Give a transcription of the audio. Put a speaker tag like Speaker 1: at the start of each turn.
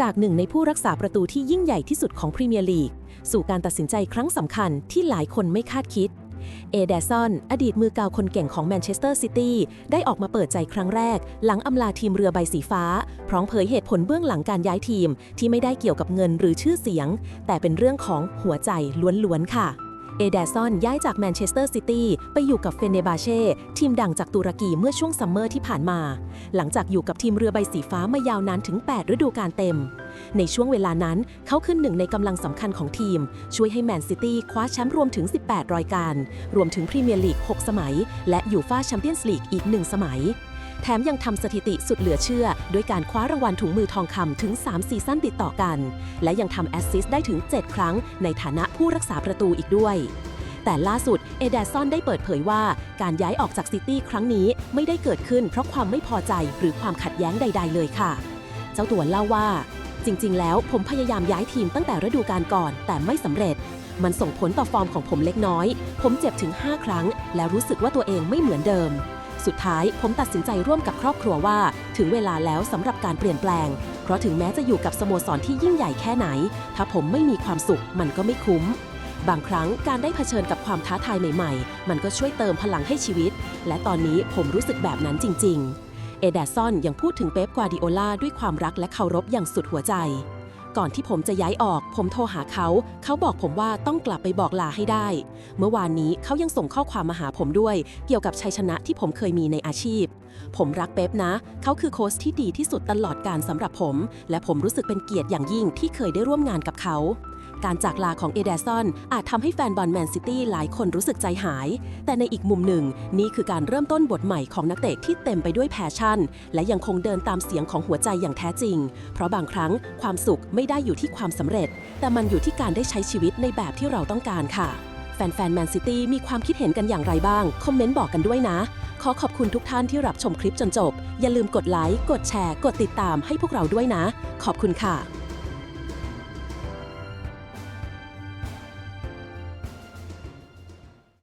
Speaker 1: จากหนึ่งในผู้รักษาประตูที่ยิ่งใหญ่ที่สุดของพรีเมียร์ลีก สู่การตัดสินใจครั้งสำคัญที่หลายคนไม่คาดคิด เอเดซอนอดีตมือเกาวคนเก่งของแมนเชสเตอร์ซิตี้ได้ออกมาเปิดใจครั้งแรก หลังอำลาทีมเรือใบสีฟ้า พร้อมเผยเหตุผลเบื้องหลังการย้ายทีม ที่ไม่ได้เกี่ยวกับเงินหรือชื่อเสียง แต่เป็นเรื่องของหัวใจล้วนๆค่ะ เอเดซอนย้ายจากแมนเชสเตอร์ซิตี้ไปอยู่กับเฟเนบาเช่ทีมดังจากตุรกีเมื่อช่วงซัมเมอร์ที่ผ่านมา หลังจากอยู่กับทีมเรือใบสีฟ้ามายาวนานถึง 8 ฤดูกาลเต็ม ในช่วงเวลานั้นเขาขึ้นหนึ่งในกำลังสำคัญของทีม ช่วยให้แมนซิตี้คว้าแชมป์รวมถึง 18 รายการ รวมถึงพรีเมียร์ลีก 6 สมัย และยูฟ่าแชมเปี้ยนส์ลีกอีก 1 สมัย แถมยังทำสถิติสุดเหลือเชื่อ ด้วยการคว้ารางวัลถุงมือทองคำถึง 3 ซีซั่นติดต่อกัน และยังทำแอสซิสต์ได้ถึง 7 ครั้ง ในฐานะผู้รักษาประตูอีกด้วย แต่ล่าสุดเอเดซอนได้เปิดเผยว่า การย้ายออกจากซิตี้ครั้งนี้ไม่ได้เกิดขึ้นเพราะความไม่พอใจหรือความขัดแย้งใด ๆ เลยค่ะ เจ้าตัวเล่าว่า จริง ๆ แล้วผมพยายามย้ายทีมตั้งแต่ฤดูกาลก่อน แต่ไม่สำเร็จมันส่งผลต่อฟอร์มของผมเล็กน้อย ผมเจ็บถึง 5 ครั้ง แล้วรู้สึกว่าตัวเองไม่เหมือนเดิม สุดท้ายผมตัดสินใจร่วมกับครอบครัวว่า ถึงเวลาแล้วสำหรับการเปลี่ยนแปลง เพราะถึงแม้จะอยู่กับสโมสรที่ยิ่งใหญ่แค่ไหน ถ้าผมไม่มีความสุขมันก็ไม่คุ้ม บางครั้งการได้เผชิญกับความท้าทายใหม่ๆ มันก็ช่วยเติมพลังให้ชีวิต และตอนนี้ผมรู้สึกแบบนั้นจริง ๆ เอเดซอนยังพูดถึงเป๊ปกวาดิโอลาด้วยความรักและเคารพอย่างสุดหัวใจ ก่อนที่ผมจะย้ายออก ผมโทรหาเขา เขาบอกผมว่าต้องกลับไปบอกลาให้ได้ เมื่อวานนี้เขายังส่งข้อความมาหาผมด้วย เกี่ยวกับชัยชนะที่ผมเคยมีในอาชีพ ผมรักเป๊ปนะ เขาคือโค้ชที่ดีที่สุดตลอดการสำหรับผม และผมรู้สึกเป็นเกียรติอย่างยิ่งที่เคยได้ร่วมงานกับเขา การจากลาของเอเดซอนอาจทำให้แฟนบอลแมนซิตี้หลายคนรู้สึกใจหาย แต่ในอีกมุมหนึ่ง นี่คือการเริ่มต้นบทใหม่ของนักเตะที่เต็มไปด้วยแพชชั่น และยังคงเดินตามเสียงของหัวใจอย่างแท้จริง เพราะบางครั้งความสุขไม่ได้อยู่ที่ความสำเร็จ แต่มันอยู่ที่การได้ใช้ชีวิตในแบบที่เราต้องการค่ะแฟนๆแมนซิตี้มีความคิดเห็นกันอย่างไรบ้าง คอมเมนต์บอกกันด้วยนะ ขอขอบคุณทุกท่านที่รับชมคลิปจนจบ อย่าลืมกดไลค์ กดแชร์ กดติดตามให้พวกเราด้วยนะ ขอบคุณค่ะ